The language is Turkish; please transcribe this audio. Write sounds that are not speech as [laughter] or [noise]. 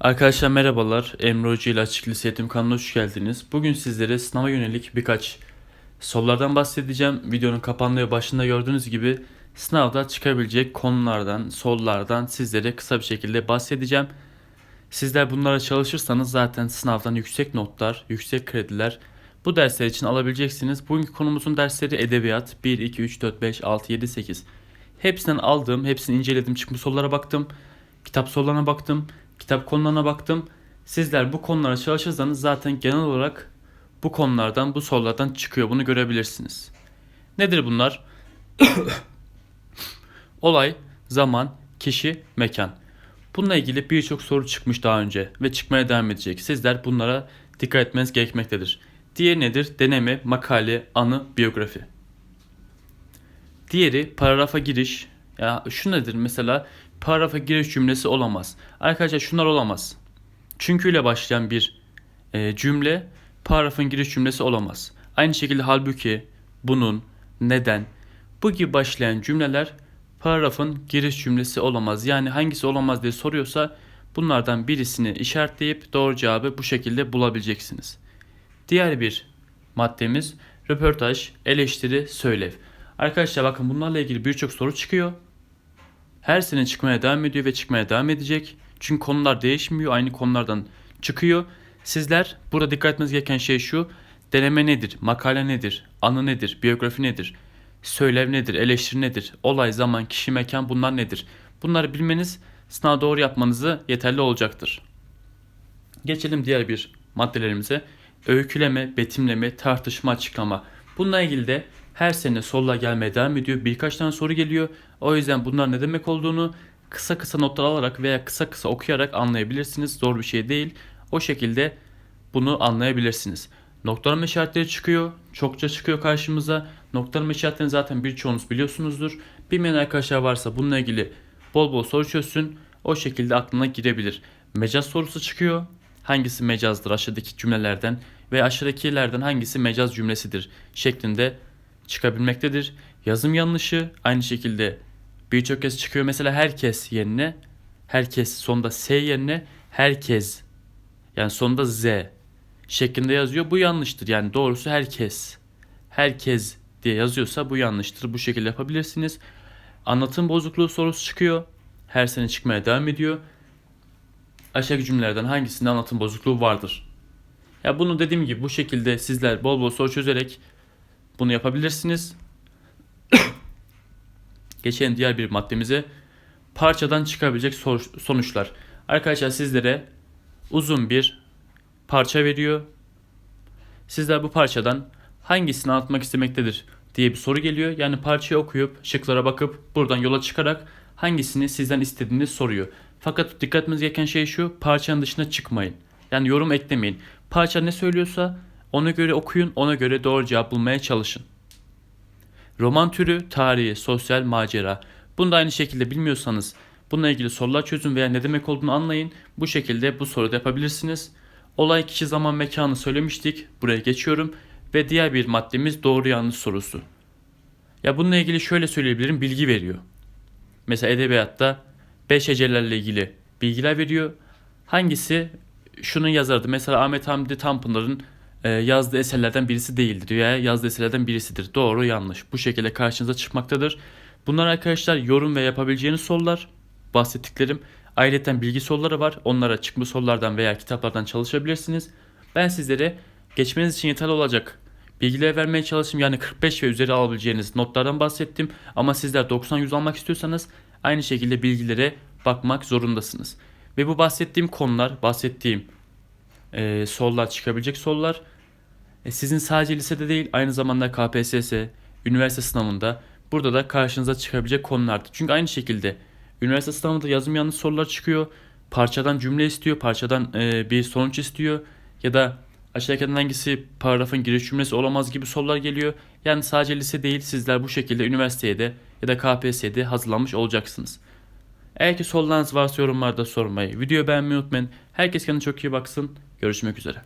Arkadaşlar merhabalar. Emre Hoca ile Açık Lise Eğitim kanalına hoş geldiniz. Bugün sizlere sınava yönelik birkaç sorulardan bahsedeceğim. Videonun kapağında ve başında gördüğünüz gibi sınavda çıkabilecek konulardan, sorulardan sizlere kısa bir şekilde bahsedeceğim. Sizler bunlara çalışırsanız zaten sınavdan yüksek notlar, yüksek krediler bu dersler için alabileceksiniz. Bugünkü konumuzun dersleri edebiyat 1, 2, 3, 4, 5, 6, 7, 8. Hepsinden aldığım, hepsini inceledim, çıkmış sorulara baktım. Kitap sorularına baktım, kitap konularına baktım. Sizler bu konulara çalışırsanız zaten genel olarak bu konulardan, bu sorulardan çıkıyor. Bunu görebilirsiniz. Nedir bunlar? [coughs] Olay, zaman, kişi, mekan. Bununla ilgili birçok soru çıkmış daha önce ve çıkmaya devam edecek. Sizler bunlara dikkat etmeniz gerekmektedir. Diğeri nedir? Deneme, makale, anı, biyografi. Diğeri paragrafa giriş. Ya şu nedir mesela paragrafa giriş cümlesi olamaz. Arkadaşlar şunlar olamaz. Çünkü ile başlayan bir e, cümle paragrafın giriş cümlesi olamaz. Aynı şekilde halbuki, bunun, neden bu gibi başlayan cümleler paragrafın giriş cümlesi olamaz. Yani hangisi olamaz diye soruyorsa bunlardan birisini işaretleyip doğru cevabı bu şekilde bulabileceksiniz. Diğer bir maddemiz röportaj, eleştiri, söylev. Arkadaşlar bakın bunlarla ilgili birçok soru çıkıyor. Her sene çıkmaya devam ediyor ve çıkmaya devam edecek. Çünkü konular değişmiyor. Aynı konulardan çıkıyor. Sizler burada dikkat etmeniz gereken şey şu. Deneme nedir? Makale nedir? Anı nedir? Biyografi nedir? Söylev nedir? Eleştiri nedir? Olay, zaman, kişi, mekan bunlar nedir? Bunları bilmeniz sınav doğru yapmanızı yeterli olacaktır. Geçelim diğer bir maddelerimize. Öyküleme, betimleme, tartışma, açıklama. Bununla ilgili de her sene sorular gelmeye devam ediyor. Birkaç tane soru geliyor. O yüzden bunlar ne demek olduğunu kısa kısa notlar alarak veya kısa kısa okuyarak anlayabilirsiniz. Zor bir şey değil. O şekilde bunu anlayabilirsiniz. Noktalama işaretleri çıkıyor. Çokça çıkıyor karşımıza. Noktalama işaretlerini zaten birçoğunuz biliyorsunuzdur. Bilmeyen arkadaşlar varsa bununla ilgili bol bol soru çözsün. O şekilde aklına girebilir. Mecaz sorusu çıkıyor. Hangisi mecazdır aşağıdaki cümlelerden ve aşağıdakilerden hangisi mecaz cümlesidir şeklinde çıkabilmektedir. Yazım yanlışı aynı şekilde birçok kez çıkıyor. Mesela herkes yerine herkes sonunda S yerine herkes yani sonunda Z şeklinde yazıyor. Bu yanlıştır. Yani doğrusu herkes. Herkes diye yazıyorsa bu yanlıştır. Bu şekilde yapabilirsiniz. Anlatım bozukluğu sorusu çıkıyor. Her sene çıkmaya devam ediyor. Aşağıdaki cümlelerden hangisinde anlatım bozukluğu vardır? Ya bunu dediğim gibi bu şekilde sizler bol bol soru çözerek bunu yapabilirsiniz. [coughs] Geçelim diğer bir maddemize. Parçadan çıkabilecek sonuçlar. Arkadaşlar sizlere uzun bir parça veriyor. Sizler bu parçadan hangisini anlatmak istemektedir diye bir soru geliyor. Yani parçayı okuyup şıklara bakıp buradan yola çıkarak hangisini sizden istediğini soruyor. Fakat dikkat etmeniz gereken şey şu parçanın dışına çıkmayın. Yani yorum eklemeyin. Parça ne söylüyorsa ona göre okuyun, ona göre doğru cevap bulmaya çalışın. Roman türü, tarihi, sosyal, macera. Bunu da aynı şekilde bilmiyorsanız bununla ilgili sorular çözün veya ne demek olduğunu anlayın. Bu şekilde bu soruda yapabilirsiniz. Olay kişi zaman mekanı söylemiştik. Buraya geçiyorum. Ve diğer bir maddemiz doğru yanlış sorusu. Ya bununla ilgili şöyle söyleyebilirim bilgi veriyor. Mesela edebiyatta 5 hecelerle ilgili bilgiler veriyor. Hangisi şunun yazardı. Mesela Ahmet Hamdi Tanpınar'ın yazdığı eserlerden birisi değildir veya yazdığı eserlerden birisidir. Doğru yanlış. Bu şekilde karşınıza çıkmaktadır. Bunlar arkadaşlar yorum ve yapabileceğiniz sorular. Bahsettiklerim. Ayrıca bilgi soruları var. Onlara çıkmış sorulardan veya kitaplardan çalışabilirsiniz. Ben sizlere geçmeniz için yeterli olacak bilgiler vermeye çalıştım. Yani 45 ve üzeri alabileceğiniz notlardan bahsettim. Ama sizler 90-100 almak istiyorsanız aynı şekilde bilgilere bakmak zorundasınız. Ve bu bahsettiğim konular, bahsettiğim e, sorular çıkabilecek sorular e, sizin sadece lisede değil aynı zamanda KPSS, üniversite sınavında burada da karşınıza çıkabilecek konulardır. Çünkü aynı şekilde üniversite sınavında yazım yanlış sorular çıkıyor. Parçadan cümle istiyor, parçadan e, bir sonuç istiyor ya da aşağıdakilerden hangisi paragrafın giriş cümlesi olamaz gibi sorular geliyor. Yani sadece lise değil sizler bu şekilde üniversiteye de ya da KPSS'de hazırlanmış olacaksınız. Eğer ki sorularınız varsa yorumlarda sormayı, videoyu beğenmeyi unutmayın. Herkes kendine çok iyi baksın. Görüşmek üzere.